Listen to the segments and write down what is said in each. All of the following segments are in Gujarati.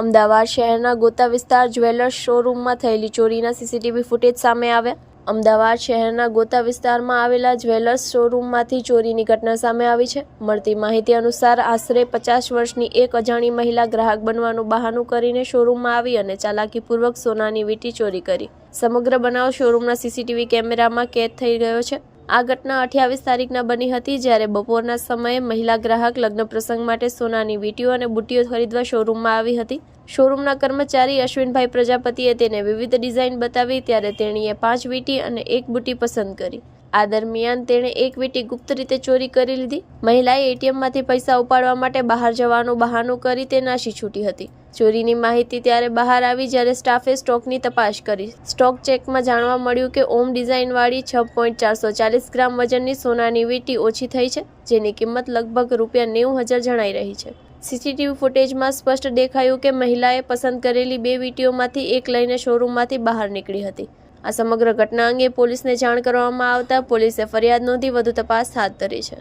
અમદાવાદ શહેરના ગોતા વિસ્તાર જ્વેલર્સ શોરૂમમાં થયેલી ચોરીના સીસીટીવી ફૂટેજ સામે આવ્યા. અમદાવાદ શહેરના ગોતા વિસ્તારમાં આવેલા જ્વેલર્સ શોરૂમમાંથી ચોરીની ઘટના સામે આવી છે. મળતી માહિતી અનુસાર આશરે પચાસ વર્ષની એક અજાણી મહિલા ગ્રાહક બનવાનું બહાનું કરીને શોરૂમમાં આવી અને ચાલાકીપૂર્વક સોનાની વીંટી ચોરી કરી. સમગ્ર બનાવ શોરૂમના સીસીટીવી કેમેરામાં કેદ થઈ ગયો છે. આ ઘટના અઠ્યાવીસ તારીખના બની હતી જ્યારે બપોરના સમયે મહિલા ગ્રાહક લગ્ન પ્રસંગ માટે સોનાની વીંટીઓ અને બુટ્ટીઓ ખરીદવા શોરૂમમાં આવી હતી. શોરૂમના કર્મચારી અશ્વિનભાઈ પ્રજાપતિએ તેને વિવિધ ડિઝાઇન બતાવી, ત્યારે તેણીએ પાંચ વીંટી અને એક બુટ્ટી પસંદ કરી. આ દરમિયાન તેણે એક વીટી ગુપ્ત રીતે ચોરી કરી લીધી. મહિલાએ એટીએમમાંથી પૈસા ઉપાડવા માટે બહાર જવાનું બહાનું કરી તે નાસી છૂટી હતી. ચોરીની માહિતી ત્યારે બહાર આવી જ્યારે સ્ટાફે સ્ટોકની તપાસ કરી. સ્ટોક ચેકમાં જાણવા મળ્યું કે ઓમ ડિઝાઇનવાળી છ પોઈન્ટ ચારસો ચાલીસ ગ્રામ વજનની સોનાની વીટી ઓછી થઈ છે, જેની કિંમત લગભગ રૂપિયા નેવું હજાર જણાઈ રહી છે. સીસીટીવી ફૂટેજમાં સ્પષ્ટ દેખાયું કે મહિલાએ પસંદ કરેલી બે વીટીઓમાંથી એક લઈને શોરૂમમાંથી બહાર નીકળી હતી. આ સમગ્ર ઘટના અંગે પોલીસને જાણ કરવામાં આવતા પોલીસે ફરિયાદ નોંધી વધુ તપાસ હાથ ધરી છે.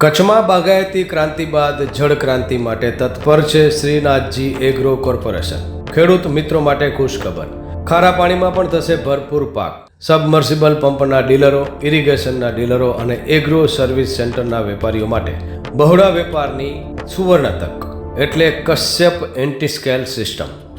કચ્છમાં બાગાયતી ક્રાંતિ બાદ જળ ક્રાંતિ માટે તત્પર છે શ્રીનાથજી એગ્રો કોર્પોરેશન. ખેડૂત મિત્રો માટે ખુશખબર. ખારા પાણીમાં પણ થશે ભરપૂર પાક. સબમર્સિબલ પંપના ડીલરો, ઇરિગેશનના ડીલરો અને એગ્રો સર્વિસ સેન્ટરના વેપારીઓ માટે બહોળા વેપારની સુવર્ણ તક. એટલે કશ્યપ એન્ટીસ્કેલ સિસ્ટમ.